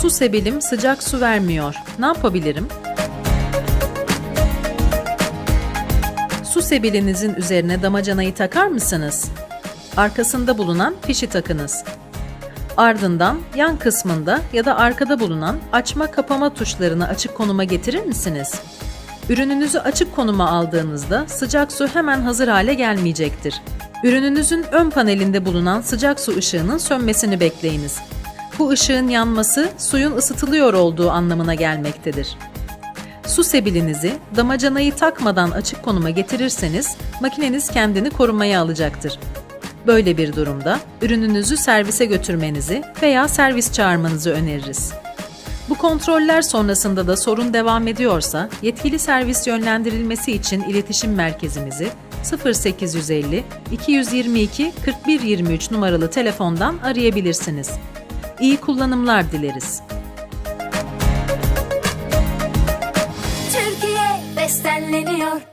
Su sebilim sıcak su vermiyor. Ne yapabilirim? Su sebilinizin üzerine damacanayı takar mısınız? Arkasında bulunan fişi takınız. Ardından yan kısmında ya da arkada bulunan açma kapama tuşlarını açık konuma getirir misiniz? Ürününüzü açık konuma aldığınızda sıcak su hemen hazır hale gelmeyecektir. Ürününüzün ön panelinde bulunan sıcak su ışığının sönmesini bekleyiniz. Bu ışığın yanması suyun ısıtılıyor olduğu anlamına gelmektedir. Su sebilinizi damacanayı takmadan açık konuma getirirseniz makineniz kendini korumaya alacaktır. Böyle bir durumda ürününüzü servise götürmenizi veya servis çağırmanızı öneririz. Bu kontroller sonrasında da sorun devam ediyorsa yetkili servis yönlendirilmesi için iletişim merkezimizi 0850 222 4123 numaralı telefondan arayabilirsiniz. İyi kullanımlar dileriz. Türkiye bestenleniyor.